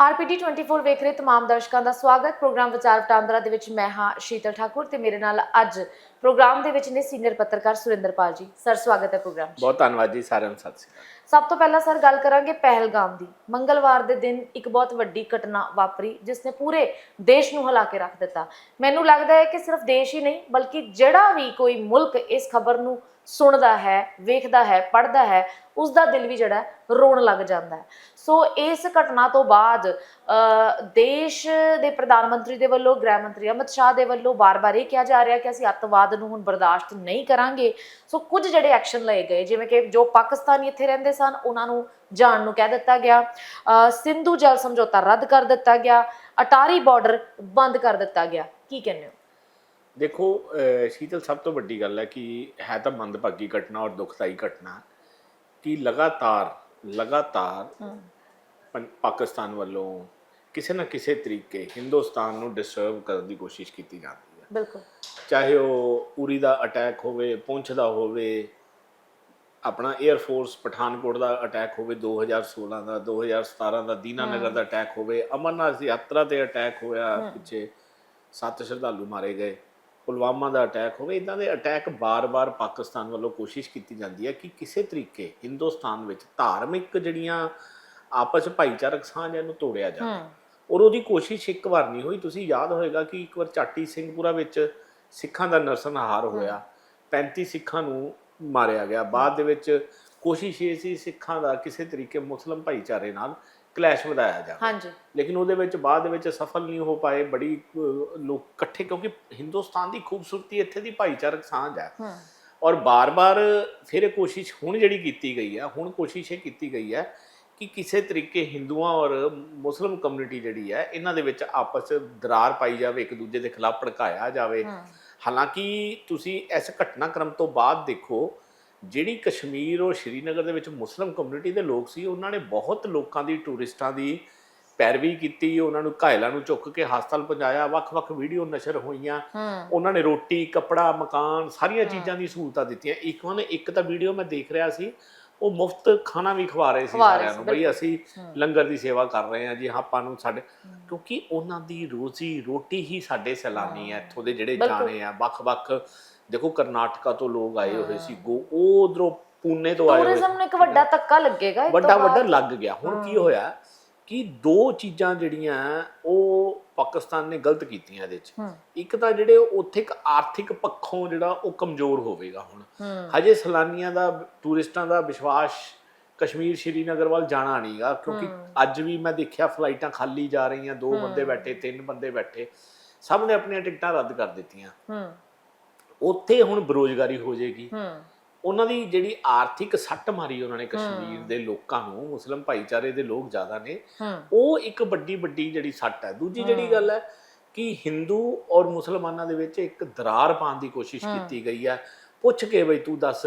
RPD 24 ਵੇਖ ਰਹੇ ਤਮਾਮ ਦਰਸ਼ਕਾਂ ਦਾ ਸਵਾਗਤ। ਪ੍ਰੋਗਰਾਮ ਵਿਚਾਰ ਵਟਾਂਦਰਾ ਦੇ ਵਿੱਚ ਮੈਂ ਹਾਂ ਸ਼ੀਤਲ ਠਾਕੁਰ ਤੇ ਮੇਰੇ ਨਾਲ ਅੱਜ ਪ੍ਰੋਗਰਾਮ ਦੇ ਵਿੱਚ ਨੇ ਸੀਨੀਅਰ ਪੱਤਰਕਾਰ ਸੁਰਿੰਦਰਪਾਲ ਜੀ। ਸਰ ਸਵਾਗਤ ਹੈ ਪ੍ਰੋਗਰਾਮ ਬਹੁਤ ਧੰਨਵਾਦ ਜੀ ਸਾਰਿਆਂ ਨੂੰ ਸਤਿ ਸ਼੍ਰੀ ਅਕਾਲ। ਸਭ ਤੋਂ ਪਹਿਲਾਂ ਸਰ ਗੱਲ ਕਰਾਂਗੇ ਪਹਿਲਗਾਮ ਦੀ। ਮੰਗਲਵਾਰ ਦੇ ਦਿਨ ਇੱਕ ਬਹੁਤ ਵੱਡੀ ਘਟਨਾ ਵਾਪਰੀ ਜਿਸ ਨੇ ਪੂਰੇ ਦੇਸ਼ ਨੂੰ ਹਿਲਾ ਕੇ ਰੱਖ ਦਿੱਤਾ। ਮੈਨੂੰ ਲੱਗਦਾ ਹੈ ਕਿ ਸਿਰਫ ਦੇਸ਼ ਹੀ ਨਹੀਂ ਬਲਕਿ ਜਿਹੜਾ ਵੀ ਕੋਈ ਮੁਲਕ ਇਸ ਖਬਰ ਨੂੰ ਸੁਣਦਾ ਹੈ ਵੇਖਦਾ ਹੈ ਪੜ੍ਹਦਾ ਹੈ ਉਸ ਦਾ ਦਿਲ ਵੀ ਜਿਹੜਾ ਰੋਣ ਲੱਗ ਜਾਂਦਾ ਹੈ। ਸੋ ਇਸ ਘਟਨਾ ਤੋਂ ਬਾਅਦ ਦੇਸ਼ ਦੇ ਪ੍ਰਧਾਨ ਮੰਤਰੀ ਦੇ ਵੱਲੋਂ, ਗ੍ਰਹਿ ਮੰਤਰੀ ਅਮਿਤ ਸ਼ਾਹ ਦੇ ਵੱਲੋਂ ਬਾਰ-ਬਾਰ ਇਹ ਕਿਹਾ ਜਾ ਰਿਹਾ ਕਿ ਅਸੀਂ ਅੱਤਵਾਦ ਨੂੰ ਹੁਣ ਬਰਦਾਸ਼ਤ ਨਹੀਂ ਕਰਾਂਗੇ। ਸੋ ਕੁਝ ਜਿਹੜੇ ਐਕਸ਼ਨ ਲਏ ਗਏ, ਜਿਵੇਂ ਕਿ ਜੋ ਪਾਕਿਸਤਾਨੀ ਇੱਥੇ ਰਹਿੰਦੇ ਸਨ, ਉਹਨਾਂ ਨੂੰ ਜਾਣ ਨੂੰ ਕਹਿ ਦਿੱਤਾ ਗਿਆ। ਸਿੰਧੂ ਜਲ ਸਮਝੌਤਾ ਰੱਦ ਕਰ ਦਿੱਤਾ ਗਿਆ, ਅਟਾਰੀ ਬਾਰਡਰ ਬੰਦ ਕਰ ਦਿੱਤਾ ਗਿਆ। ਕੀ ਕਹਿੰਦੇ ਹੋ? ਦੇਖੋ ਸ਼ੀਤਲ, ਸਭ ਤੋਂ ਵੱਡੀ ਗੱਲ ਹੈ ਕਿ ਹੈ ਤਾਂ ਮੰਦਭਾਗੀ ਘਟਨਾ ਔਰ ਦੁਖਦਾਈ ਘਟਨਾ ਕਿ ਲਗਾਤਾਰ ਲਗਾਤਾਰ ਹਮ, ਪੰ- ਪਾਕਿਸਤਾਨ ਵੱਲੋਂ ਕਿਸੇ ਨਾ ਕਿਸੇ ਤਰੀਕੇ ਹਿੰਦੁਸਤਾਨ ਨੂੰ ਡਿਸਟਰਬ ਕਰਨ ਦੀ ਕੋਸ਼ਿਸ਼ ਕੀਤੀ ਜਾਂਦੀ ਹੈ। ਬਿਲਕੁਲ। ਚਾਹੇ ਉਹ ਉਰੀ ਦਾ ਅਟੈਕ ਹੋਵੇ ਪੁੰਛ ਦਾ ਹੋਵੇ ਆਪਣਾ 에ਅਰ ਫੋਰਸ ਪਠਾਨਕੋਟ ਦਾ ਅਟੈਕ ਹੋਵੇ 2016 ਦਾ 2017 ਦਾ ਦੀਨਾਨਗਰ ਦਾ ਅਟੈਕ ਹੋਵੇ ਅਮਰਨਾਥ ਯਾਤਰਾ ਤੇ ਅਟੈਕ ਹੋਇਆ ਪਿੱਛੇ ਸੱਤ ਸ਼ਰਧਾਲੂ ਮਾਰੇ ਗਏ। ਪੁਲਵਾਮਾ ਦਾ ਅਟੈਕ ਹੋਵੇ ਇਦਾਂ ਦੇ ਅਟੈਕ ਬਾਰ-ਬਾਰ ਪਾਕਿਸਤਾਨ ਵੱਲੋਂ ਕੋਸ਼ਿਸ਼ ਕੀਤੀ ਜਾਂਦੀ ਹੈ ਕਿ ਕਿਸੇ ਤਰੀਕੇ ਹਿੰਦੁਸਤਾਨ ਵਿੱਚ ਧਾਰਮਿਕ ਜਿਹੜੀਆਂ ਆਪਸ ਭਾਈਚਾਰਕ ਸਾਂਝਾਂ ਨੂੰ ਤੋੜਿਆ ਜਾਵੇ। ਔਰ ਉਹਦੀ ਕੋਸ਼ਿਸ਼ ਇੱਕ ਵਾਰ ਨਹੀਂ ਹੋਈ। ਤੁਸੀਂ ਯਾਦ ਹੋਏਗਾ ਕਿ ਇੱਕ ਵਾਰ ਚਾਟੀ ਸਿੰਘਪੁਰਾ ਵਿੱਚ ਸਿੱਖਾਂ ਦਾ ਨਰਸਨਹਾਰ ਹੋਇਆ। 35 ਸਿੱਖਾਂ ਨੂੰ ਮਾਰਿਆ ਗਿਆ। ਬਾਅਦ ਦੇ ਵਿੱਚ ਕੋਸ਼ਿਸ਼ ਇਹ ਸੀ ਸਿੱਖਾਂ ਦਾ ਕਿਸੇ ਤਰੀਕੇ ਮੁਸਲਮ ਭਾਈਚਾਰੇ ਨਾਲ ਕਲੈਸ਼ ਵਧਾਇਆ ਜਾਵੇ। ਹਾਂਜੀ। ਲੇਕਿਨ ਉਹਦੇ ਵਿੱਚ ਬਾਅਦ ਦੇ ਵਿੱਚ ਸਫਲ ਨਹੀਂ ਹੋ ਪਾਏ ਬੜੀ ਅਹ, ਲੋਕ ਇਕੱਠੇ ਕਿਉਂਕਿ ਹਿੰਦੁਸਤਾਨ ਦੀ ਖੂਬਸੂਰਤੀ ਇੱਥੇ ਦੀ ਭਾਈਚਾਰਕ ਸਾਂਝ ਹੈ। ਔਰ ਬਾਰ-ਬਾਰ ਫਿਰ ਇਹ ਕੋਸ਼ਿਸ਼ ਹੁਣ ਜਿਹੜੀ ਕੀਤੀ ਗਈ ਹੈ ਹੁਣ ਕੋਸ਼ਿਸ਼ ਇਹ ਕੀਤੀ ਗਈ ਹੈ ਕਿ ਕਿਸੇ ਤਰੀਕੇ ਹਿੰਦੂਆਂ ਔਰ ਮੁਸਲਮ ਕਮਿਊਨਿਟੀ ਜਿਹੜੀ ਹੈ ਇਹਨਾਂ ਦੇ ਵਿੱਚ ਆਪਸ 'ਚ ਦਰਾਰ ਪਾਈ ਜਾਵੇ ਇੱਕ ਦੂਜੇ ਦੇ ਖਿਲਾਫ ਭੜਕਾਇਆ ਜਾਵੇ। ਹਾਲਾਂਕਿ ਤੁਸੀਂ ਇਸ ਘਟਨਾਕ੍ਰਮ ਤੋਂ ਬਾਅਦ ਦੇਖੋ ਜਿਹੜੀ ਕਸ਼ਮੀਰ ਔਰ ਸ਼੍ਰੀਨਗਰ ਦੇ ਵਿੱਚ ਮੁਸਲਮ ਕਮਿਊਨਿਟੀ ਦੇ ਲੋਕ ਸੀ ਉਹਨਾਂ ਨੇ ਬਹੁਤ ਲੋਕਾਂ ਦੀ ਟੂਰਿਸਟਾਂ ਦੀ ਪੈਰਵੀ ਕੀਤੀ ਉਹਨਾਂ ਨੂੰ ਘਾਇਲਾਂ ਨੂੰ ਚੁੱਕ ਕੇ ਹਸਪਤਾਲ ਪਹੁੰਚਾਇਆ ਵੱਖ-ਵੱਖ ਵੀਡੀਓ ਨਸ਼ਰ ਹੋਈਆਂ ਉਹਨਾਂ ਨੇ ਰੋਟੀ ਕੱਪੜਾ ਮਕਾਨ ਸਾਰੀਆਂ ਚੀਜ਼ਾਂ ਦੀ ਸਹੂਲਤਾਂ ਦਿੱਤੀਆਂ ਇੱਕ ਉਹਨੇ ਇੱਕ ਤਾਂ ਵੀਡੀਓ ਮੈਂ ਦੇਖ ਰਿਹਾ ਸੀ ਉਹ ਮੁਫਤ ਖਾਣਾ ਵੀ ਖਵਾ ਰਹੇ ਸੀ ਸਾਰਿਆਂ ਨੂੰ ਬਈ। ਅਸੀਂ। ਲੰਗਰ ਦੀ ਸੇਵਾ ਕਰ ਰਹੇ ਹਾਂ ਜੀ ਆਪਾਂ ਨੂੰ ਸਾਡੇ ਕਿਉਂਕਿ ਉਹਨਾਂ ਦੀ ਰੋਜ਼ੀ ਰੋਟੀ ਹੀ ਸਾਡੇ ਸੈਲਾਨੀ ਆ ਇੱਥੋਂ ਦੇ ਜਿਹੜੇ। ਜਾਣੇ ਆ ਵੱਖ-ਵੱਖ ਦੇਖੋ ਕਰਨਾਟਕਾ ਤੋਂ ਲੋਕ ਆਏ ਹੋਏ ਸੀ ਗੋ ਉਹ ਉਧਰੋਂ ਪੂਨੇ ਤੋਂ ਆਏ ਹੋਏ ਟੂਰਿਜ਼ਮ ਨੂੰ ਇੱਕ ਵੱਡਾ ਧੱਕਾ ਲੱਗੇਗਾ ਇਹ ਤੋਂ ਵੱਡਾ ਵੱਡਾ ਬਾਅਦ। ਲੱਗ ਗਿਆ। ਹੁਣ ਕੀ ਹੋਇਆ ਕਿ ਦੋ ਚੀਜ਼ਾਂ ਜਿਹੜੀਆਂ ਉਹ ਪਾਕਿਸਤਾਨ ਨੇ ਗਲਤ ਕੀਤੀਆਂ ਇਹਦੇ 'ਚ। ਹਮ ਇੱਕ ਤਾਂ ਜਿਹੜੇ ਉੱਥੇ ਇੱਕ ਆਰਥਿਕ ਪੱਖੋਂ ਜਿਹੜਾ ਉਹ ਕਮਜ਼ੋਰ ਹੋਵੇਗਾ ਹੁਣ। ਹਮ ਹਜੇ ਸੈਲਾਨੀਆਂ ਦਾ ਟੂਰਿਸਟਾਂ ਦਾ ਵਿਸ਼ਵਾਸ ਕਸ਼ਮੀਰ ਸ਼੍ਰੀਨਗਰ ਵੱਲ ਜਾਣਾ ਨਹੀਂਗਾ ਕਿਉਂਕਿ ਅੱਜ ਵੀ ਮੈਂ ਦੇਖਿਆ ਫਲਾਈਟਾਂ ਖਾਲੀ ਜਾ ਰਹੀਆਂ ਦੋ ਬੰਦੇ ਬੈਠੇ ਤਿੰਨ ਬੰਦੇ ਬੈਠੇ ਸਭ ਨੇ ਆਪਣੀਆਂ ਟਿਕਟਾਂ ਰੱਦ ਕਰ ਦਿੱਤੀਆਂ। ਹਮ ਉੱਥੇ ਹੁਣ ਬੇਰੋਜ਼ਗਾਰੀ ਹੋ ਜਾਏਗੀ। ਹਮ ਉਹਨਾਂ ਦੀ ਜਿਹੜੀ ਆਰਥਿਕ ਸੱਟ ਮਾਰੀ ਉਹਨਾਂ ਨੇ ਕਸ਼ਮੀਰ ਦੇ ਲੋਕਾਂ ਨੂੰ ਮੁਸਲਮ ਭਾਈਚਾਰੇ ਦੇ ਲੋਕ ਜ਼ਿਆਦਾ ਨੇ। ਉਹ ਇੱਕ ਵੱਡੀ ਵੱਡੀ ਜਿਹੜੀ ਸੱਟ ਹੈ। ਦੂਜੀ ਜਿਹੜੀ ਗੱਲ ਹੈ ਕਿ ਹਿੰਦੂ ਔਰ ਮੁਸਲਮਾਨਾਂ ਦੇ ਵਿੱਚ ਇੱਕ ਦਰਾਰ ਪਾਉਣ ਦੀ ਕੋਸ਼ਿਸ਼ ਕੀਤੀ ਗਈ ਹੈ। ਪੁੱਛ ਕੇ ਬਈ ਤੂੰ ਦੱਸ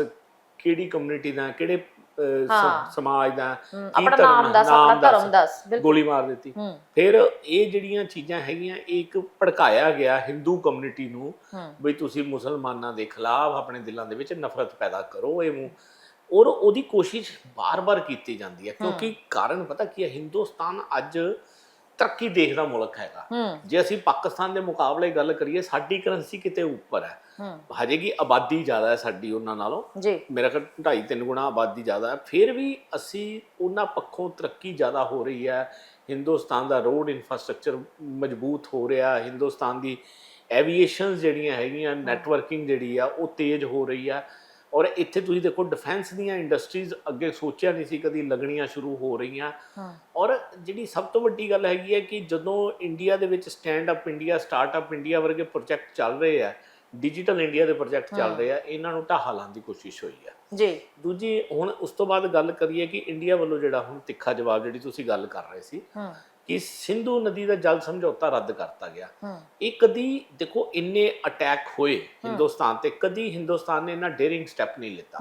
ਕਿਹੜੀ ਕਮਿਊਨਿਟੀ ਦਾ ਕਿਹੜੇ ਅਹ, ਸ- ਹਾਂ। ਸਮਾਜ ਦਾ ਹਮ, ਕੀ ਆਪਣਾ ਧਰਮ ਨਾਮ ਹੈ, ਦੱਸ ਆਪਣਾ ਧਰਮ ਦੱਸ। ਬਿਲਕੁਲ। ਗੋਲੀ ਮਾਰ ਦਿੱਤੀ। ਫਿਰ ਇਹ ਜਿਹੜੀਆਂ ਚੀਜ਼ਾਂ ਹੈਗੀਆਂ ਇਹ ਇੱਕ ਭੜਕਾਇਆ ਗਿਆ ਹਿੰਦੂ ਕਮਿਊਨਿਟੀ ਨੂੰ ਹਮ ਬਈ ਤੁਸੀਂ ਮੁਸਲਮਾਨਾਂ ਦੇ ਖਿਲਾਫ ਆਪਣੇ ਦਿਲਾਂ ਦੇ ਵਿੱਚ ਨਫ਼ਰਤ ਪੈਦਾ ਕਰੋ ਇਹ ਔਰ ਉਹਦੀ ਕੋਸ਼ਿਸ਼ ਬਾਰ-ਬਾਰ ਕੀਤੀ ਜਾਂਦੀ ਹੈ ਕਿਉਂਕਿ ਕਾਰਨ ਪਤਾ ਕੀ ਹੈ ਹਿੰਦੁਸਤਾਨ ਅੱਜ ਤਰੱਕੀ ਦੇਖਦਾ ਮੁਲਕ ਹੈਗਾ। ਜੇ ਅਸੀਂ ਪਾਕਿਸਤਾਨ ਦੇ ਮੁਕਾਬਲੇ ਗੱਲ ਕਰੀਏ ਸਾਡੀ ਕਰੰਸੀ ਕਿਤੇ ਉੱਪਰ ਹੈ। ਹਜੇ ਕੀ ਆਬਾਦੀ ਜ਼ਿਆਦਾ ਹੈ ਸਾਡੀ ਉਹਨਾਂ ਨਾਲੋਂ। ਜੀ। ਮੇਰਾ ਖਿਆਲ ਢਾਈ ਤਿੰਨ ਗੁਣਾ ਆਬਾਦੀ ਜ਼ਿਆਦਾ ਹੈ। ਫਿਰ ਵੀ ਅਸੀਂ ਉਹਨਾਂ ਪੱਖੋਂ ਤਰੱਕੀ ਜ਼ਿਆਦਾ ਹੋ ਰਹੀ ਹੈ। ਹਿੰਦੁਸਤਾਨ ਦਾ ਰੋਡ ਇਨਫਰਾਸਟ੍ਰਕਚਰ ਮਜ਼ਬੂਤ ਹੋ ਰਿਹਾ ਹਿੰਦੁਸਤਾਨ ਦੀ ਐਵੀਏਸ਼ਨਸ ਜਿਹੜੀਆਂ ਹੈਗੀਆਂ ਨੈਟਵਰਕਿੰਗ ਜਿਹੜੀ ਆ ਉਹ ਤੇਜ਼ ਹੋ ਰਹੀ ਆ। ਔਰ ਇੱਥੇ ਤੁਸੀਂ ਦੇਖੋ ਡਿਫੈਂਸ ਦੀਆਂ ਇੰਡਸਟਰੀਜ਼ ਅੱਗੇ ਸੋਚਿਆ ਨਹੀਂ ਸੀ ਕਦੀ ਲੱਗਣੀਆਂ ਸ਼ੁਰੂ ਹੋ ਰਹੀਆਂ। ਔਰ ਜਿਹੜੀ ਸਭ ਤੋਂ ਵੱਡੀ ਗੱਲ ਹੈਗੀ ਹੈ ਕਿ ਜਦੋਂ ਇੰਡੀਆ ਦੇ ਵਿੱਚ stand up India startup India ਵਰਗੇ ਪ੍ਰੋਜੈਕਟ ਚੱਲ ਰਹੇ ਆ ਡਿਜੀਟਲ ਇੰਡੀਆ ਦੇ ਪ੍ਰੋਜੈਕਟ ਚੱਲ ਰਹੇ ਆ ਇਹਨਾਂ ਨੂੰ ਢਾਹਾ ਲਾਉਣ ਦੀ ਕੋਸ਼ਿਸ਼ ਹੋਈ ਆ। ਜੀ। ਦੂਜੀ ਹੁਣ ਉਸ ਤੋਂ ਬਾਅਦ ਗੱਲ ਕਰੀਏ ਕਿ ਇੰਡੀਆ ਵੱਲੋਂ ਜਿਹੜਾ ਹੁਣ ਤਿੱਖਾ ਜਵਾਬ ਜਿਹੜੀ ਤੁਸੀਂ ਗੱਲ ਕਰ ਰਹੇ ਸੀ ਕਿ ਸਿੰਧੂ ਨਦੀ ਦਾ ਜਲ ਸਮਝੌਤਾ ਰੱਦ ਕਰਤਾ ਗਿਆ। ਇਹ ਕਦੀ ਦੇਖੋ ਇੰਨੇ ਅਟੈਕ ਹੋਏ ਹਿੰਦੁਸਤਾਨ ਤੇ ਕਦੀ ਹਿੰਦੁਸਤਾਨ ਨੇ ਇਹਨਾਂ ਡੇਰਿੰਗ ਸਟੈਪ ਨਹੀਂ ਲਿੱਤਾ।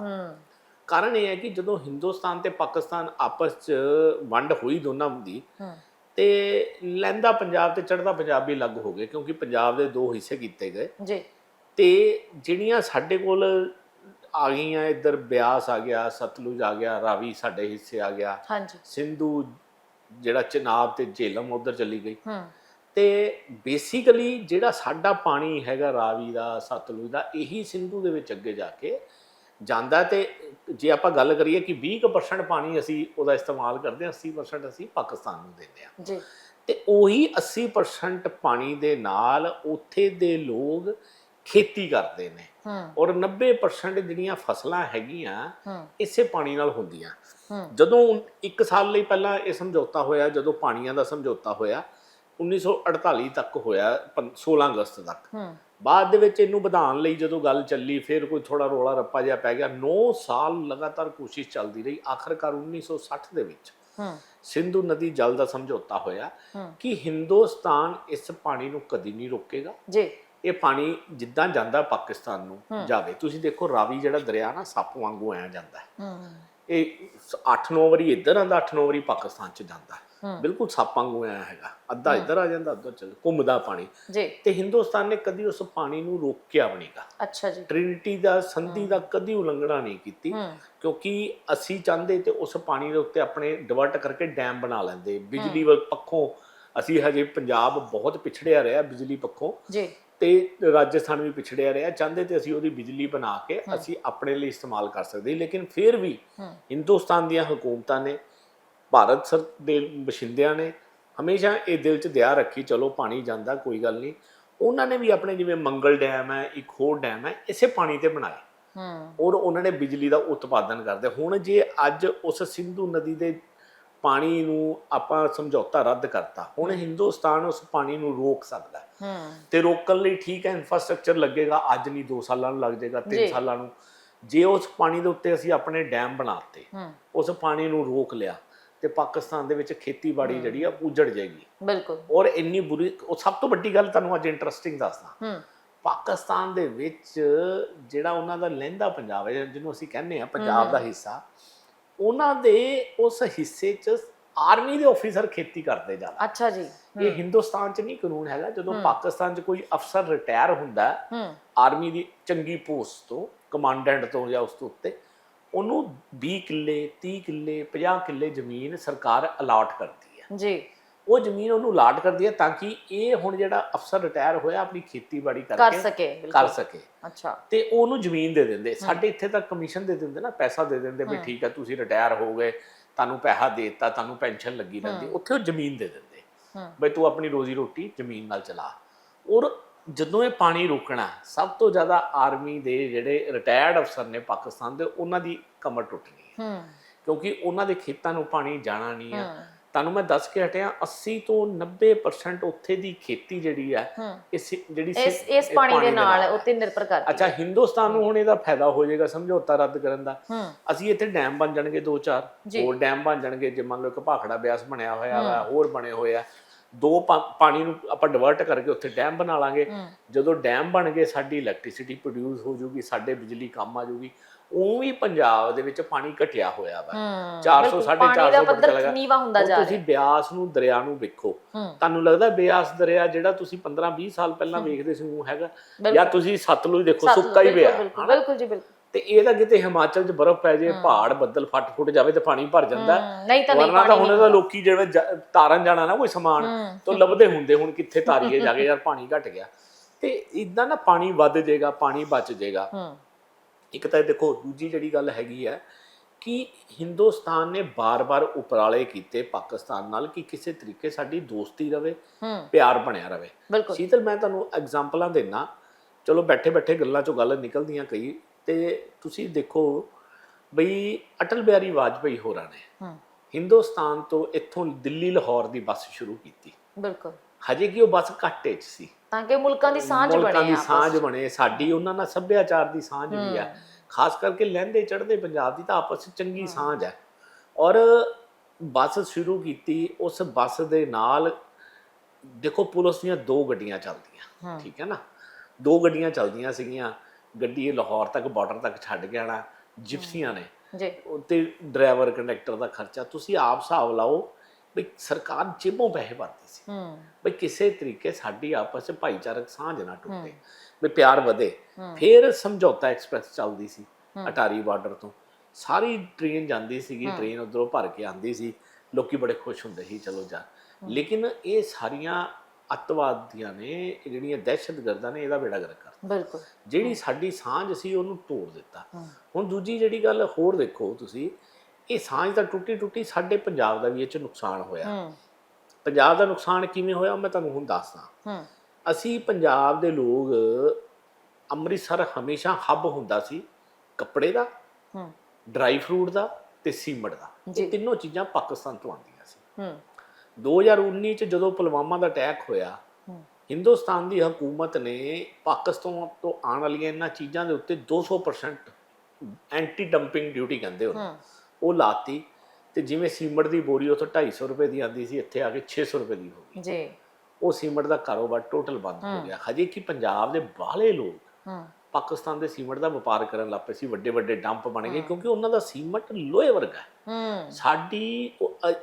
ਕਾਰਨ ਇਹ ਹੈ ਕਿ ਜਦੋਂ ਹਿੰਦੁਸਤਾਨ ਤੇ ਪਾਕਿਸਤਾਨ ਆਪਸ 'ਚ ਵੰਡ ਹੋਈ ਦੋਨਾਂ ਦੀ ਤੇ ਲਹਿੰਦਾ ਪੰਜਾਬ ਤੇ ਚੜ੍ਹਦਾ ਪੰਜਾਬ ਵੀ ਅਲੱਗ ਹੋ ਗਏ ਕਿਉਂਕਿ ਪੰਜਾਬ ਦੇ ਦੋ ਹਿੱਸੇ ਕੀਤੇ ਗਏ। ਜੀ। ਤੇ ਜਿਹੜੀਆਂ ਸਾਡੇ ਕੋਲ ਆ ਗਈਆਂ ਇੱਧਰ ਬਿਆਸ ਆ ਗਿਆ ਸਤਲੁਜ ਆ ਗਿਆ ਰਾਵੀ ਸਾਡੇ ਹਿੱਸੇ ਆ ਗਿਆ। ਹਾਂਜੀ। ਸਿੰਧੂ ਜਿਹੜਾ ਚਨਾਬ ਤੇ ਝੇਲਮ ਉਧਰ ਚਲੀ ਗਈ। ਤੇ ਬੇਸਿਕਲੀ ਜਿਹੜਾ ਸਾਡਾ ਪਾਣੀ ਹੈਗਾ ਰਾਵੀ ਦਾ ਸਤਲੁਜ ਦਾ ਇਹੀ ਸਿੰਧੂ ਦੇ ਵਿੱਚ ਅੱਗੇ ਜਾ ਕੇ ਜਾਂਦਾ ਤੇ ਜੇ ਆਪਾਂ ਗੱਲ ਕਰੀਏ ਕਿ 20% ਪਾਣੀ ਅਸੀਂ ਉਹਦਾ ਇਸਤੇਮਾਲ ਕਰਦੇ ਹਾਂ 80% ਅਸੀਂ ਪਾਕਿਸਤਾਨ ਨੂੰ ਦਿੰਦੇ ਹਾਂ। ਜੀ। ਤੇ ਉਹੀ 80% ਪਾਣੀ ਦੇ ਨਾਲ ਉੱਥੇ ਦੇ ਲੋਕ ਖੇਤੀ ਕਰਦੇ ਨੇ। ਔਰ 90% ਜਿਹੜੀਆਂ ਫਸਲਾਂ ਹੈਗੀਆਂ ਇਸੇ ਪਾਣੀ ਨਾਲ ਹੁੰਦੀਆਂ। ਜਦੋਂ ਇੱਕ ਸਾਲ ਲਈ ਪਹਿਲਾਂ ਇਹ ਸਮਝੌਤਾ ਹੋਇਆ ਜਦੋਂ ਪਾਣੀਆਂ ਦਾ ਸਮਝੌਤਾ ਹੋਇਆ 1948 ਤੱਕ ਹੋਇਆ ਪੰ- 16 ਅਗਸਤ ਤੱਕ। ਬਾਅਦ ਦੇ ਵਿੱਚ ਇਹਨੂੰ ਵਧਾਉਣ ਲਈ ਜਦੋਂ ਗੱਲ ਚੱਲੀ ਫਿਰ ਕੋਈ ਥੋੜਾ ਰੋਲਾ ਰੱਪਾ ਜਿਹਾ ਪੈ ਗਿਆ। 9 ਸਾਲ ਲਗਾਤਾਰ ਕੋਸ਼ਿਸ਼ ਚੱਲਦੀ ਰਹੀ ਆਖਰਕਾਰ 1960 ਦੇ ਵਿੱਚ। ਸਿੰਧੂ ਨਦੀ ਜਲ ਦਾ ਸਮਝੌਤਾ ਹੋਇਆ ਕਿ ਹਿੰਦੁਸਤਾਨ ਇਸ ਪਾਣੀ ਨੂੰ ਕਦੀ ਨਹੀਂ ਰੋਕੇਗਾ। ਜੀ। ਇਹ ਪਾਣੀ ਜਿੱਦਾਂ ਜਾਂਦਾ ਪਾਕਿਸਤਾਨ। ਨੂੰ ਜਾਵੇ। ਤੁਸੀਂ ਦੇਖੋ ਰਾਵੀ ਜਿਹੜਾ ਦਰਿਆ ਨਾ ਸੱਪ ਵਾਂਗੂ ਐ ਜਾਂਦਾ ਹੈ। ਇਹ 8-9 ਵਾਰੀ ਇੱਧਰ ਆਂਦਾ 8-9 ਵਾਰੀ ਪਾਕਿਸਤਾਨ ਚ ਜਾਂਦਾ ਬਿਲਕੁਲ ਸੱਪ ਵਾਂਗੂ ਐ ਹੈਗਾ। ਅੱਧਾ ਇੱਧਰ ਆ ਜਾਂਦਾ ਅੱਧਾ ਚੱਲ ਘੁੰਮਦਾ ਪਾਣੀ। ਜੀ। ਤੇ ਹਿੰਦੁਸਤਾਨ ਨੇ ਕਦੀ ਉਸ ਪਾਣੀ ਨੂੰ ਰੋਕਿਆ ਵੀ ਨਹੀਂਗਾ। ਅੱਛਾ ਜੀ। ਟ੍ਰਿਨਿਟੀ ਦਾ ਸੰਧੀ ਦਾ ਕਦੀ ਉਲੰਘਣਾ ਨਹੀਂ ਕੀਤੀ। ਕਿਉਂਕਿ ਅਸੀਂ ਚਾਹੁੰਦੇ ਤੇ ਉਸ ਪਾਣੀ ਦੇ ਉੱਤੇ ਆਪਣੇ ਡਿਵਰਟ ਕਰਕੇ ਡੈਮ ਬਣਾ ਲੈਂਦੇ। ਬਿਜਲੀ ਵੱਲ ਪੱਖੋਂ ਅਸੀਂ ਹਜੇ ਪੰਜਾਬ ਬਹੁਤ ਪਿਛੜਿਆ ਰਿਹਾ ਬਿਜਲੀ ਪੱਖੋਂ। ਜੀ। ਤੇ ਰਾਜਸਥਾਨ ਵੀ ਪਿਛੜਿਆ ਰਿਹਾ ਚਾਹੁੰਦੇ ਤੇ ਅਸੀਂ ਉਹਦੀ ਬਿਜਲੀ ਬਣਾ ਕੇ ਅਸੀਂ ਆਪਣੇ ਲਈ ਇਸਤੇਮਾਲ ਕਰ ਸਕਦੇ ਲੇਕਿਨ ਫਿਰ ਵੀ ਹਿੰਦੁਸਤਾਨ ਦੀਆਂ ਹਕੂਮਤਾਂ ਨੇ ਭਾਰਤ ਸਰ ਦੇ ਬਸ਼ਿੰਦਿਆਂ ਨੇ ਹਮੇਸ਼ਾ ਇਹ ਦਿਲ 'ਚ ਦਿਆ ਰੱਖੀ ਚਲੋ ਪਾਣੀ ਜਾਂਦਾ ਕੋਈ ਗੱਲ ਨਹੀਂ। ਉਹਨਾਂ ਨੇ ਵੀ ਆਪਣੇ ਜਿਵੇਂ ਮੰਗਲ ਡੈਮ ਹੈ ਇੱਕ ਹੋਰ ਡੈਮ ਹੈ ਇਸੇ ਪਾਣੀ ਤੇ ਬਣਾਏ। ਹੂੰ। ਔਰ ਉਹਨਾਂ ਨੇ ਬਿਜਲੀ ਦਾ ਉਤਪਾਦਨ ਕਰਦੇ। ਹੁਣ ਜੇ ਅੱਜ ਉਸ ਸਿੰਧੂ ਨਦੀ ਦੇ ਪਾਣੀ ਨੂੰ ਆਪਾਂ ਸਮਝੌਤਾ ਰੱਦ ਕਰਤਾ। ਹੁਣ ਹਿੰਦੁਸਤਾਨ ਉਸ ਪਾਣੀ ਨੂੰ ਰੋਕ ਸਕਦਾ ਹੈ। ਤੇ ਰੋਕਣ ਲਈ ਠੀਕ ਹੈ ਇਨਫਰਾਸਟ੍ਰਕਚਰ ਲੱਗੇਗਾ। ਅੱਜ ਨਹੀਂ 2 ਸਾਲਾਂ ਨੂੰ ਲੱਗ ਜਾਏਗਾ 3 ਜੀ। ਸਾਲਾਂ ਨੂੰ। ਜੇ ਉਸ ਪਾਣੀ ਦੇ ਉੱਤੇ ਅਸੀਂ ਆਪਣੇ ਡੈਮ ਬਣਾਤੇ ਉਸ ਪਾਣੀ ਨੂੰ ਰੋਕ ਲਿਆ ਤੇ ਪਾਕਿਸਤਾਨ ਦੇ ਵਿੱਚ ਖੇਤੀਬਾੜੀ ਜਿਹੜੀ ਆ ਉਜੜ ਜਾਏਗੀ। ਬਿਲਕੁਲ। ਔਰ ਇੰਨੀ ਬੁਰੀ ਉਹ ਸਭ ਤੋਂ ਵੱਡੀ ਗੱਲ ਤੁਹਾਨੂੰ ਅੱਜ ਇੰਟਰਸਟਿੰਗ ਦੱਸਦਾ। ਪਾਕਿਸਤਾਨ ਦੇ ਵਿੱਚ ਜਿਹੜਾ ਉਹਨਾਂ ਦਾ ਲਹਿੰਦਾ ਪੰਜਾਬ ਹੈ ਜਿਹਨੂੰ ਅਸੀਂ ਕਹਿੰਦੇ ਆ ਪੰਜਾਬ ਦਾ ਹਿੱਸਾ ਉਹਨਾਂ ਦੇ ਉਸ ਹਿੱਸੇ 'ਚ ਆਰਮੀ ਦੇ ਆਫੀਸਰ ਖੇਤੀ ਕਰਦੇ ਜ਼ਿਆਦਾ। ਅੱਛਾ ਜੀ। ਇਹ ਹਿੰਦੁਸਤਾਨ 'ਚ ਨਹੀਂ ਕਾਨੂੰਨ ਹੈਗਾ। ਜਦੋਂ ਪਾਕਿਸਤਾਨ 'ਚ ਕੋਈ ਅਫਸਰ ਰਿਟਾਇਰ ਹੁੰਦਾ ਆਰਮੀ ਦੀ ਚੰਗੀ ਪੋਸਟ ਤੋਂ ਕਮਾਂਡੈਂਟ ਤੋਂ ਜਾਂ ਉਸ ਤੋਂ ਉੱਤੇ ਉਹਨੂੰ 20 ਕਿੱਲੇ 30 ਕਿੱਲੇ 50 ਕਿੱਲੇ ਜ਼ਮੀਨ ਸਰਕਾਰ ਅਲਾਟ ਕਰਦੀ ਹੈ। ਜੀ। ਉਹ ਜ਼ਮੀਨ ਉਹਨੂੰ ਅਲਾਟ ਕਰਦੀ ਹੈ ਤਾਂ ਕਿ ਇਹ ਹੁਣ ਜਿਹੜਾ ਅਫਸਰ ਰਿਟਾਇਰ ਹੋਇਆ ਆਪਣੀ ਖੇਤੀਬਾੜੀ ਕਰ ਕਰਕੇ ਸਕੇ ਕਰ ਸਕੇ। ਅੱਛਾ। ਤੇ ਉਹਨੂੰ ਜ਼ਮੀਨ ਦੇ ਦਿੰਦੇ। ਸਾਡੇ ਇੱਥੇ ਤਾਂ ਕਮਿਸ਼ਨ ਦੇ ਦਿੰਦੇ ਨਾ ਪੈਸਾ ਦੇ ਦਿੰਦੇ ਵੀ ਠੀਕ ਹੈ ਤੁਸੀਂ ਰਿਟਾਇਰ ਹੋ ਗਏ ਤੁਹਾਨੂੰ ਪੈਸਾ ਦੇ ਦਿੱਤਾ ਤੁਹਾਨੂੰ ਪੈਨਸ਼ਨ ਲੱਗੀ ਰਹਿੰਦੀ ਉੱਥੇ ਉਹ ਜ਼ਮੀਨ ਦੇ ਦਿੰਦੇ। ਬਈ ਤੂੰ ਆਪਣੀ ਰੋਜ਼ੀ ਰੋਟੀ ਜ਼ਮੀਨ ਨਾਲ ਚਲਾ। ਔਰ ਜਦੋਂ ਇਹ ਪਾਣੀ ਰੋਕਣਾ ਸਭ ਤੋਂ ਜ਼ਿਆਦਾ ਆਰਮੀ ਦੇ ਜਿਹੜੇ ਰਿਟਾਇਰਡ ਅਫਸਰ ਨੇ ਪਾਕਿਸਤਾਨ ਦੇ ਉਹਨਾਂ ਦੀ ਕਮਰ ਟੁੱਟਣੀ ਹੈ। ਕਿਉਂਕਿ ਉਹਨਾਂ ਦੇ ਖੇਤਾਂ ਨੂੰ ਪਾਣੀ ਜਾਣਾ ਨਹੀਂ ਆ। ਹੂੰ। ਤੁਹਾਨੂੰ ਮੈਂ ਦੱਸ ਕੇ ਹਟਿਆ 80 ਤੋਂ 90% ਉੱਥੇ ਦੀ ਖੇਤੀ ਜਿਹੜੀ ਹੈ ਹੂੰ। ਇਸ ਜਿਹੜੀ ਇਸ ਇਸ ਪਾਣੀ ਦੇ ਨਾਲ ਹੈ। ਉੱਤੇ ਨਿਰਭਰ ਕਰਦੀ ਅੱਛਾ ਹਿੰਦੁਸਤਾਨ ਨੂੰ ਹੁਣ ਇਹਦਾ ਫਾਇਦਾ ਹੋ ਜਾਏਗਾ ਸਮਝੌਤਾ ਰੱਦ ਕਰਨ ਦਾ। ਹੂੰ। ਅਸੀਂ ਇੱਥੇ ਡੈਮ ਬਣ ਜਾਣਗੇ ਦੋ ਚਾਰ। ਹੋਰ ਡੈਮ ਬਣ ਜਾਣਗੇ ਜੇ ਮੰਨ ਲਓ ਇੱਕ ਭਾਖੜਾ ਬਿਆਸ ਬਣਿਆ ਹੋਇਆ ਵਾ ਹੋਰ ਬਣੇ ਹੋਏ ਆ ਦੋ ਪਾਣੀ ਨੂੰ ਆਪਾਂ ਡਿਵਰਟ ਕਰਕੇ ਉੱਥੇ ਡੈਮ ਬਣਾ ਲਾਂਗੇ। ਹੂੰ। ਜਦੋਂ ਡੈਮ ਬਣ ਗਏ ਸਾਡੀ ਇਲੈਕਟ੍ਰਿਸਿਟੀ ਪ੍ਰੋਡਿਊਸ ਹੋ ਜਾਊਗੀ ਸਾਡੇ ਬਿਜਲੀ ਕੰਮ ਆ ਜਾਊਗੀ। ਉਹ ਵੀ ਪੰਜਾਬ ਦੇ ਵਿੱਚ ਪਾਣੀ ਘਟਿਆ ਹੋਇਆ ਵਾ। ਹੂੰ 400 ਬਿਲਕੁਲ, 450 ਪਾਣੀ ਦਾ ਫੁੱਟ ਚਲਾ ਗਿਆ ਨੀਵਾ ਹੁੰਦਾ ਜਾ ਤੁਸੀਂ ਰਿਹਾ। ਬਿਆਸ ਨੂੰ ਦਰਿਆ ਨੂੰ ਵੇਖੋ। ਤੁਹਾਨੂੰ ਲੱਗਦਾ ਬਿਆਸ ਦਰਿਆ ਜਿਹੜਾ ਤੁਸੀਂ 15 20 ਸਾਲ ਪਹਿਲਾਂ ਵੇਖਦੇ ਸੀ ਉਹ ਹੈਗਾ। ਜਾਂ ਤੁਸੀਂ ਸਤਲੁਜ ਦੇਖੋ ਸੁੱਕਾ ਹੀ ਪਿਆ ਬਿਲਕੁਲ ਜੀ ਬਿਲਕੁਲ। ਤੇ ਇਹ ਤਾਂ ਕਿਤੇ ਹਿਮਾਚਲ 'ਚ ਬਰਫ਼ ਪੈ ਜੇ ਪਹਾੜ ਬੱਦਲ ਫੱਟ ਫੁੱਟ ਜਾਵੇ ਤੇ ਪਾਣੀ ਭਰ ਜਾਂਦਾ। ਨਹੀਂ ਤਾਂ ਨਹੀਂ ਤਾਂ ਪਾਣੀ ਹੁਣ ਲੋਕੀ ਜਿਵੇਂ ਜ- ਤਾਰਨ ਜਾਣਾ ਨਾ ਕੋਈ ਸਮਾਨ। ਤੋਂ ਲੱਭਦੇ ਹੁੰਦੇ ਹੁਣ ਕਿੱਥੇ ਤਾਰੀਏ ਜਾ ਕੇ ਯਾਰ ਪਾਣੀ ਘਟ ਗਿਆ। ਤੇ ਇਦਾਂ ਨਾ ਪਾਣੀ ਵੱਧ ਜਾਏਗਾ ਪਾਣੀ ਬਚ ਜਾਏਗਾ ਇੱਕ ਤਾਂ ਦੇਖੋ ਦੂਜੀ ਜਿਹੜੀ ਗੱਲ ਹੈਗੀ ਹੈ ਕਿ ਹਿੰਦੁਸਤਾਨ ਨੇ ਬਾਰ-ਬਾਰ ਉਪਰਾਲੇ ਕੀਤੇ ਪਾਕਿਸਤਾਨ ਨਾਲ ਕਿ ਕਿਸੇ ਤਰੀਕੇ ਸਾਡੀ ਦੋਸਤੀ ਰਵੇ ਪਿਆਰ ਬਣਿਆ ਰਵੇ। ਸ਼ੀਤਲ ਮੈਂ ਤੁਹਾਨੂੰ ਐਗਜ਼ਾਮਪਲਾਂ ਦੇਣਾ ਚਲੋ ਬੈਠੇ ਬੈਠੇ ਗੱਲਾਂ ਚੋਂ ਗੱਲ ਨਿਕਲਦੀਆਂ ਕਈ ਤੇ ਤੁਸੀਂ ਦੇਖੋ ਬਈ ਅਟਲ ਬਿਹਾਰੀ ਵਾਜਪਾਈ ਹੋਰਾਂ ਨੇ ਹਿੰਦੁਸਤਾਨ ਤੋਂ ਇੱਥੋਂ ਦਿੱਲੀ ਲਾਹੌਰ ਦੀ ਬੱਸ ਸ਼ੁਰੂ ਕੀਤੀ। ਬਿਲਕੁਲ। ਹਜੇ ਕਿ ਉਹ ਬੱਸ ਘਾਟੇ 'ਚ ਸੀ। ਤਾਂ ਕਿ ਮੁਲਕਾਂ ਦੀ ਸਾਂਝ ਮੁਲਕਾਂ ਬਣੇ ਦੀ ਆਪਸ ਸਾਂਝ ਬਣੇ ਸਾਡੀ ਉਹਨਾਂ ਨਾਲ ਸੱਭਿਆਚਾਰ ਦੀ ਸਾਂਝ ਵੀ ਹੈ। ਖਾਸ ਕਰਕੇ ਲਹਿੰਦੇ ਚੜ੍ਹਦੇ ਪੰਜਾਬ ਦੀ ਤਾਂ ਆਪਸ ਵਿੱਚ ਚੰਗੀ ਸਾਂਝ ਹੈ ਔਰ ਬੱਸ ਸ਼ੁਰੂ ਕੀਤੀ ਉਸ ਬੱਸ ਦੇ ਨਾਲ ਦੇਖੋ ਪੁਲਿਸ ਦੀਆਂ ਦੋ ਗੱਡੀਆਂ ਚੱਲਦੀਆਂ ਠੀਕ ਹੈ ਨਾ? ਦੋ ਗੱਡੀਆਂ ਚੱਲਦੀਆਂ ਸੀਗੀਆਂ ਗੱਡੀ ਲਾਹੌਰ ਤੱਕ ਬਾਰਡਰ ਤੱਕ ਛੱਡ ਕੇ ਆਣਾ ਜਿਪਸੀਆਂ ਨੇ। ਜੀ। ਉੱਤੇ ਡਰਾਈਵਰ ਕੰਡਕਟਰ ਦਾ ਖਰਚਾ ਤੁਸੀਂ ਆਪ ਹਿਸਾਬ ਲਾਓ ਵੀ ਸਰਕਾਰ ਜੇਬੋਂ ਪੈਸੇ ਭਰਦੀ ਸੀ। ਹੂੰ। ਵੀ ਕਿਸੇ ਤਰੀਕੇ ਸਾਡੀ ਆਪਸ ਵਿੱਚ ਭਾਈਚਾਰਕ ਸਾਂਝ ਨਾ ਟੁੱਟੇ। ਵੀ ਪਿਆਰ ਵਧੇ। ਫਿਰ ਸਮਝੌਤਾ ਐਕਸਪ੍ਰੈਸ ਚੱਲਦੀ ਸੀ। ਅਟਾਰੀ ਬਾਰਡਰ ਤੋਂ। ਸਾਰੀ ਟ੍ਰੇਨ ਜਾਂਦੀ ਸੀਗੀ ਟ੍ਰੇਨ ਉਧਰੋਂ ਭਰ ਕੇ ਆਂਦੀ ਸੀ। ਲੋਕੀ ਬੜੇ ਖੁਸ਼ ਹੁੰਦੇ ਸੀ ਚਲੋ ਜਾ। ਲੇਕਿਨ ਇਹ ਸਾਰੀਆਂ ਅੱਤਵਾਦੀਆਂ ਨੇ ਜਿਹੜੀਆਂ ਦਹਿਸ਼ਤਗਰਦਾਂ ਨੇ ਇਹਦਾ ਬੇੜਾ ਗਰਕ ਕਰਤਾ। ਬਿਲਕੁਲ। ਜਿਹੜੀ ਸਾਡੀ ਸਾਂਝ ਸੀ ਉਹਨੂੰ ਤੋੜ ਦਿੱਤਾ। ਹੁਣ ਦੂਜੀ ਜਿਹੜੀ ਗੱਲ ਹੋਰ ਦੇਖੋ ਤੁਸੀਂ ਇਹ ਸਾਂਝ ਤਾਂ ਟੁੱਟੀ ਟੁੱਟੀ ਸਾਡੇ ਪੰਜਾਬ ਦਾ ਵੀ ਇਹ ਚ ਨੁਕਸਾਨ ਹੋਇਆ। ਪੰਜਾਬ ਦਾ ਨੁਕਸਾਨ ਕਿਵੇਂ ਹੋਇਆ ਮੈਂ ਤੁਹਾਨੂੰ ਹੁਣ ਦੱਸਦਾ। ਅਸੀਂ ਪੰਜਾਬ ਦੇ ਲੋਕ ਅੰਮ੍ਰਿਤਸਰ ਹਮੇਸ਼ਾ ਹੱਬ ਹੁੰਦਾ ਸੀ ਕੱਪੜੇ ਦਾ ਡਰਾਈ ਫਰੂਟ ਦਾ ਤੇ ਸੀਮਟ ਦਾ। ਇਹ ਤਿੰਨੋਂ ਚੀਜ਼ਾਂ ਪਾਕਿਸਤਾਨ ਤੋਂ ਆਉਂਦੀਆਂ ਸੀ। ਹੂੰ। 2019 ਚ ਜਦੋਂ ਪੁਲਵਾਮਾ ਦਾ ਅਟੈਕ ਹੋਇਆ ਹਿੰਦੁਸਤਾਨ ਦੀ ਹਕੂਮਤ ਨੇ ਪਾਕਿਸਤਾਨ ਤੋਂ ਆਉਣ ਵਾਲੀਆਂ ਇਹਨਾਂ ਚੀਜ਼ਾਂ ਦੇ ਉੱਤੇ 200% ਐਂਟੀ ਡੰਪਿੰਗ ਡਿਊਟੀ ਕਹਿੰਦੇ ਉਹਨੂੰ। ਹੂੰ। ਉਹ ਲਾਤੀ ਤੇ ਜਿਵੇਂ ਸੀਮਟ ਦੀ ਬੋਰੀ ਉੱਥੋਂ 250 ਰੁਪਏ ਦੀ ਆਂਦੀ ਸੀ ਇੱਥੇ ਆ ਕੇ 600 ਰੁਪਏ ਦੀ ਹੋ ਗਈ। ਜੀ। ਉਹ ਸੀਮਟ ਦਾ ਕਾਰੋਬਾਰ ਟੋਟਲ ਬੰਦ ਹੋ ਗਿਆ। ਹਜੇ ਕਿ ਪੰਜਾਬ ਦੇ ਬਾਹਲੇ ਲੋਕ ਹੂੰ। ਪਾਕਿਸਤਾਨ ਦੇ ਸੀਮਟ ਦਾ ਵਪਾਰ ਕਰਨ ਲੱਗ ਪਏ ਸੀ ਵੱਡੇ ਵੱਡੇ ਡੰਪ ਬਣ ਗਏ ਕਿਉਂਕਿ ਉਹਨਾਂ ਦਾ ਸੀਮਟ ਲੋਹੇ ਵਰਗਾ ਹੈ। ਹੂੰ। ਸਾਡੀ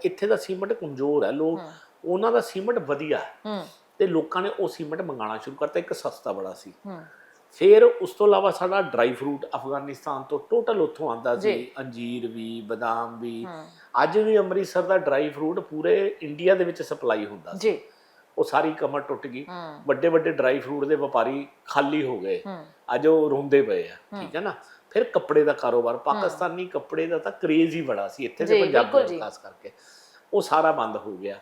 ਇੱਥੇ ਦਾ ਸੀਮਟ ਕਮਜ਼ੋਰ ਹੈ। ਲੋਕ। ਉਹਨਾਂ ਦਾ ਸੀਮਟ ਵਧੀਆ ਹੈ ਹੂੰ। ਤੇ ਲੋਕਾਂ ਨੇ ਉਹ ਸੀਮਟ ਮੰਗਾਉਣਾ ਸ਼ੁਰੂ ਕਰਤਾ। ਇੱਕ ਸਸਤਾ ਬੜਾ ਸੀ। ਹੂੰ। ਫਿਰ ਉਸ ਤੋਂ ਇਲਾਵਾ ਸਾਡਾ ਡਰਾਈ ਫਰੂਟ ਅਫਗਾਨਿਸਤਾਨ ਤੋਂ ਟੋਟਲ ਉੱਥੋਂ ਆਂਦਾ ਸੀ। ਅੰਜੀਰ ਵੀ ਬਦਾਮ ਵੀ। ਅੱਜ ਵੀ ਅੰਮ੍ਰਿਤਸਰ ਦਾ ਡਰਾਈ ਫਰੂਟ ਪੂਰੇ ਇੰਡੀਆ ਦੇ ਵਿੱਚ ਸਪਲਾਈ ਹੁੰਦਾ ਸੀ। ਜੀ। ਉਹ ਸਾਰੀ ਕਮਰ ਟੁੱਟ ਗਈ। ਵੱਡੇ ਵੱਡੇ ਡਰਾਈ ਫਰੂਟ ਦੇ ਵਪਾਰੀ ਖਾਲੀ ਹੋ ਗਏ। ਅੱਜ ਉਹ ਰੋਂਦੇ ਪਏ ਆ ਠੀਕ ਹੈ ਨਾ? ਫਿਰ ਕੱਪੜੇ ਦਾ ਕਾਰੋਬਾਰ ਪਾਕਿਸਤਾਨੀ ਕੱਪੜੇ ਦਾ ਤਾਂ ਕਰੇਜ਼ ਹੀ ਬੜਾ ਸੀ। ਇੱਥੇ ਪੰਜਾਬੀਆਂ ਬਿਲਕੁਲ ਦਾ। ਖਾਸ ਕਰਕੇ। ਉਹ ਸਾਰਾ ਬੰਦ ਹੋ ਗਿਆ।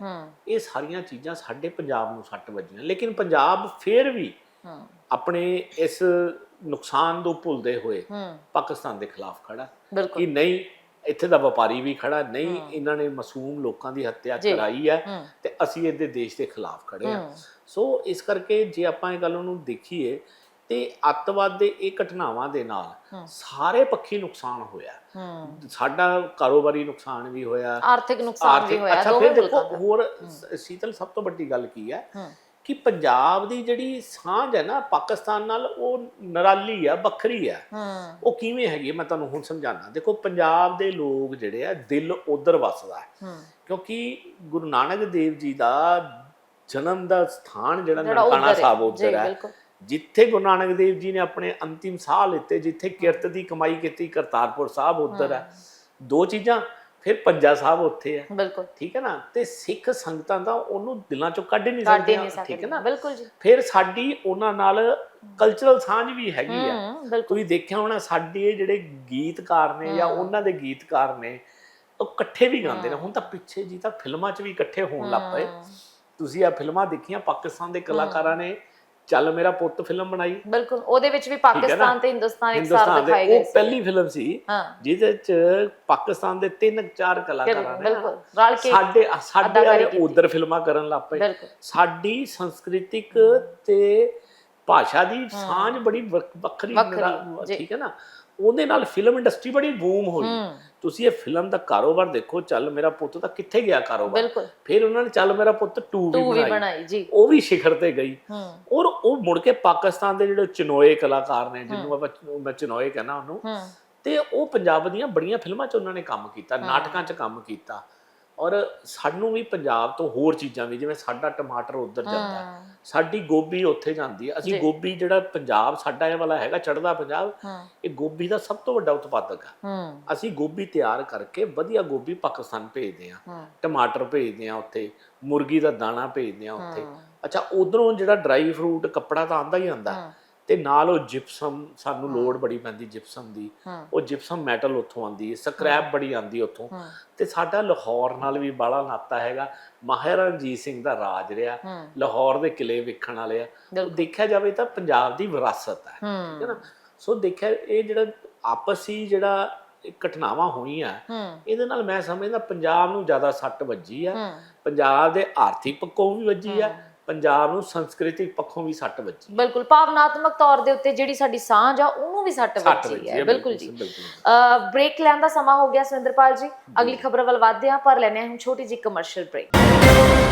ਇਹ ਸਾਰੀਆਂ ਚੀਜ਼ਾਂ ਸਾਡੇ ਪੰਜਾਬ ਨੂੰ ਸੱਟ ਵੱਜੀਆਂ। ਲੇਕਿਨ ਪੰਜਾਬ ਫਿਰ ਵੀ ਆਪਣੇ ਇਸ ਨੁਕਸਾਨ ਤੋਂ ਭੁੱਲਦੇ ਹੋਏ ਪਾਕਿਸਤਾਨ ਦੇ ਖਿਲਾਫ ਖੜਾ ਕਿ ਨਹੀਂ ਇੱਥੇ ਦਾ ਵਪਾਰੀ ਵੀ ਖੜਾ ਨਹੀਂ ਇਹਨਾਂ ਨੇ ਮਾਸੂਮ ਲੋਕਾਂ ਦੀ ਹੱਤਿਆ। ਕਰਾਈ ਹੈ ਤੇ ਅਸੀਂ ਇਹਦੇ ਦੇਸ਼ ਦੇ ਖਿਲਾਫ ਖੜੇ ਹਾਂ। ਹੂੰ। ਸੋ ਇਸ ਕਰਕੇ ਜੇ ਆਪਾਂ ਇਹ ਗੱਲ ਨੂੰ ਦੇਖੀਏ ਤੇ ਅੱਤਵਾਦ ਦੇ ਇਹ ਘਟਨਾਵਾਂ ਦੇ ਨਾਲ। ਸਾਰੇ ਪੱਖੀ ਨੁਕਸਾਨ ਹੋਇਆ। ਸਾਡਾ ਕਾਰੋਬਾਰੀ ਨੁਕਸਾਨ ਵੀ ਹੋਇਆ। ਆਰਥਿਕ ਨੁਕਸਾਨ ਵੀ ਹੋਇਆ ਅੱਛਾ ਫਿਰ ਦੇਖੋ ਹੋਰ ਸ਼ੀਤਲ ਸਭ ਤੋਂ ਵੱਡੀ ਗੱਲ ਕੀ ਹੂੰ। ਕਿ ਪੰਜਾਬ ਦੀ ਜਿਹੜੀ ਸਾਂਝ ਹੈ ਨਾ ਪਾਕਿਸਤਾਨ ਨਾਲ ਉਹ ਨਰਾਲੀ ਆ ਵੱਖਰੀ ਆ। ਉਹ ਕਿਵੇਂ ਹੈਗੀ ਮੈਂ ਤੁਹਾਨੂੰ ਹੁਣ ਸਮਝਾਣਾ ਦੇਖੋ ਪੰਜਾਬ ਦੇ ਲੋਕ ਜਿਹੜੇ ਆ ਦਿਲ ਉਧਰ ਵਸਦਾ ਹੈ। ਕਿਉਂਕਿ ਗੁਰੂ ਨਾਨਕ ਦੇਵ ਜੀ ਦਾ ਜਨਮ ਦਾ ਸਥਾਨ ਜਿਹੜਾ ਨਨਕਾਣਾ ਸਾਹਿਬ ਉਧਰ ਹੈ। ਜਿੱਥੇ ਗੁਰੂ ਨਾਨਕ ਦੇਵ ਜੀ ਨੇ ਆਪਣੇ ਅੰਤਿਮ ਸਾਹ ਲਿੱਤੇ ਜਿੱਥੇ ਕਿਰਤ ਦੀ ਕਮਾਈ ਕੀਤੀ ਕਰਤਾਰਪੁਰ ਸਾਹਿਬ ਉਧਰ ਹੈ। ਦੋ ਚੀਜ਼ਾਂ ਫਿਰ ਪੰਜਾ ਸਾਹਿਬ ਉੱਥੇ ਹੈ ਬਿਲਕੁਲ। ਠੀਕ ਹੈ ਨਾ? ਤੇ ਸਿੱਖ ਸੰਗਤਾਂ ਦਾ ਉਹਨੂੰ ਦਿਲਾਂ ਚੋਂ ਕੱਢ ਨਹੀਂ ਕੱਢ ਹੀ ਸਕਦੀਆਂ ਨਹੀਂ ਠੀਕ ਹੈ ਸਕਦੇ ਨਾ? ਬਿਲਕੁਲ ਜੀ। ਫਿਰ ਸਾਡੀ ਉਹਨਾਂ ਨਾਲ ਕਲਚਰਲ ਸਾਂਝ ਵੀ ਹੈਗੀ ਆ। ਹੂੰ ਬਿਲਕੁਲ। ਤੁਸੀਂ ਦੇਖਿਆ ਹੋਣਾ ਸਾਡੇ ਜਿਹੜੇ ਗੀਤਕਾਰ ਨੇ ਜਾਂ। ਉਹਨਾਂ ਦੇ ਗੀਤਕਾਰ ਨੇ ਉਹ ਇਕੱਠੇ ਵੀ ਗਾਉਂਦੇ ਨੇ। ਹੁਣ ਤਾਂ ਪਿੱਛੇ ਜੀ ਤਾਂ ਫਿਲਮਾਂ 'ਚ ਵੀ ਇਕੱਠੇ ਹੋਣ ਲੱਗ ਪਏ। ਤੁਸੀਂ ਆ ਫਿਲਮਾਂ ਦੇਖੀਆਂ ਪਾਕਿਸਤਾਨ ਦੇ ਕਲਾਕਾਰਾਂ ਨੇ ਚੱਲ ਮੇਰਾ ਪੁੱਤ ਫਿਲਮ ਬਣਾਈ। ਬਿਲਕੁਲ ਉਹਦੇ ਵਿੱਚ ਵੀ? ਪਾਕਿਸਤਾਨ ਤੇ ਹਿੰਦੁਸਤਾਨ ਇੱਕ ਹਿੰਦੁਸਤਾਨ ਦਿਖਾਏ ਗਏ ਉਹ ਸੀ ਪਹਿਲੀ ਫਿਲਮ ਸੀ ਜਿਹਦੇ 'ਚ ਪਾਕਿਸਤਾਨ ਦੇ ਤਿੰਨ ਚਾਰ ਕਲਾਕਾਰਾਂ ਨੇ। ਬਿਲਕੁਲ ਰਲ ਕੇ ਸਾਡੇ ਸਾਡੇ ਵਾਲੇ। ਉਧਰ ਫਿਲਮਾਂ ਕਰਨ ਲੱਗ ਪਏ। ਸਾਡੀ ਸੰਸਕ੍ਰਿਤਿਕ ਤੇ ਭਾਸ਼ਾ ਦੀ ਸਾਂਝ ਬੜੀ ਵੱਖ- ਵੱਖਰੀ। ਠੀਕ ਹੈ ਨਾ? ਉਹਦੇ ਨਾਲ ਫਿਲਮ ਇੰਡਸਟਰੀ ਬੜੀ ਬੂਮ ਹੋਈ। ਤੁਸੀਂ ਇਹ ਫਿਲਮ ਦਾ ਕਾਰੋਬਾਰ ਦੇਖੋ ਚੱਲ ਮੇਰਾ ਪੁੱਤ ਤਾਂ ਕਿੱਥੇ ਗਿਆ ਕਾਰੋਬਾਰ? ਫਿਰ ਉਹਨਾਂ ਨੇ ਚੱਲ ਮੇਰਾ ਪੁੱਤ 2 ਵੀ ਬਣਾਈ। ਜੀ। ਉਹ ਵੀ ਸਿਖਰ ਤੇ ਗਈ। ਔਰ ਉਹ ਮੁੜ ਕੇ ਪਾਕਿਸਤਾਨ ਦੇ ਜਿਹੜੇ ਚਨੋਏ ਕਲਾਕਾਰ ਨੇ ਜਿਹਨੂੰ ਆਪਾਂ ਮੈਂ ਚਨੋਏ ਕਹਿੰਦਾ ਉਹਨੂੰ ਤੇ ਉਹ ਪੰਜਾਬ ਦੀਆਂ ਬੜੀਆਂ ਫਿਲਮਾਂ 'ਚ ਉਹਨਾਂ ਨੇ ਕੰਮ ਕੀਤਾ ਨਾਟਕਾਂ 'ਚ ਕੰਮ ਕੀਤਾ। ਔਰ ਸਾਨੂੰ ਵੀ ਪੰਜਾਬ ਤੋਂ ਹੋਰ ਚੀਜ਼ਾਂ ਵੀ ਜਿਵੇਂ ਸਾਡਾ ਟਮਾਟਰ ਉੱਧਰ ਜਾਂਦਾ ਸਾਡੀ ਗੋਭੀ ਉੱਥੇ ਜਾਂਦੀ ਹੈ। ਅਸੀਂ ਗੋਭੀ ਜਿਹੜਾ ਪੰਜਾਬ ਸਾਡਾ ਇਹ ਵਾਲਾ ਹੈਗਾ ਚੜਦਾ ਪੰਜਾਬ ਇਹ ਗੋਭੀ ਦਾ ਸਭ ਤੋਂ ਵੱਡਾ ਉਤਪਾਦਕ ਹੈ। ਹੂੰ। ਅਸੀਂ ਗੋਭੀ ਤਿਆਰ ਕਰਕੇ ਵਧੀਆ ਗੋਭੀ ਪਾਕਿਸਤਾਨ ਭੇਜਦੇ ਹੂੰ। ਟਮਾਟਰ ਭੇਜਦੇ ਹਾਂ ਉੱਥੇ ਮੁਰਗੀ ਦਾ ਦਾਣਾ ਭੇਜਦੇ ਹਾਂ ਉੱਥੇ। ਅੱਛਾ ਉਧਰੋਂ ਜਿਹੜਾ ਡਰਾਈ ਫਰੂਟ ਕੱਪੜਾ ਤਾਂ ਆਂਦਾ ਹੀ ਆਂਦਾ ਤੇ ਨਾਲ ਉਹ ਜਿਪਸਮ ਸਾਨੂੰ ਲੋੜ ਬੜੀ ਪੈਂਦੀ ਜਿਪਸਮ ਦੀ। ਉਹ ਜਿਪਸਮ ਮੈਟਲ ਉੱਥੋਂ ਆਂਦੀ ਹੈ ਸਕ੍ਰੈਪ ਬੜੀ ਆਂਦੀ ਉੱਥੋਂ। ਤੇ ਸਾਡਾ ਲਾਹੌਰ ਨਾਲ ਵੀ ਬਾਲਾ ਨਾਤਾ ਹੈਗਾ। ਮਹਾਰਾਜਾ ਰਣਜੀਤ ਸਿੰਘ ਦਾ ਰਾਜ ਰਿਹਾ। ਲਾਹੌਰ ਦੇ ਕਿਲੇ ਵੇਖਣ ਵਾਲੇ ਆ। ਦੇਖਿਆ ਜਾਵੇ ਤਾਂ ਪੰਜਾਬ ਦੀ ਵਿਰਾਸਤ ਹੈ। ਠੀਕ ਹੈ ਹੂੰ ਨਾ? ਸੋ ਦੇਖਿਆ ਇਹ ਜਿਹੜਾ ਆਪਸੀ ਜਿਹੜਾ ਘਟਨਾਵਾਂ ਹੋਈਆਂ ਇਹਦੇ ਨਾਲ ਮੈਂ ਸਮਝਦਾ ਪੰਜਾਬ ਨੂੰ ਜ਼ਿਆਦਾ ਸੱਟ ਵੱਜੀ ਆ। ਪੰਜਾਬ ਦੇ ਆਰਥਿਕ ਪੱਖੋਂ ਵੀ ਵੱਜੀ ਆ। ਪੰਜਾਬ ਨੂੰ ਸੰਸਕ੍ਰਿਤਿਕ ਪੱਖੋਂ ਵੀ ਸੱਟ ਵੱਜੀ। ਬਿਲਕੁਲ ਭਾਵਨਾਤਮਕ ਤੌਰ ਦੇ ਉੱਤੇ ਜਿਹੜੀ ਸਾਡੀ ਸਾਂਝ ਆ ਉਹਨੂੰ ਵੀ ਸੱਟ ਵੱਜੀ ਹੈ ਆ, ਬਿਲਕੁਲ ਜੀ। ਬ੍ਰੇਕ ਲੈਣ ਦਾ ਸਮਾਂ ਹੋ ਗਿਆ ਸੁਰਿੰਦਰਪਾਲ ਜੀ। ਅਗਲੀ ਖਬਰ ਵੱਲ ਵਧਦੇ ਹਾਂ ਪਰ ਲੈਣੇ ਹਾਂ ਛੋਟੀ ਜਿਹੀ ਕਮਰਸ਼ੀਅਲ ਬ੍ਰੇਕ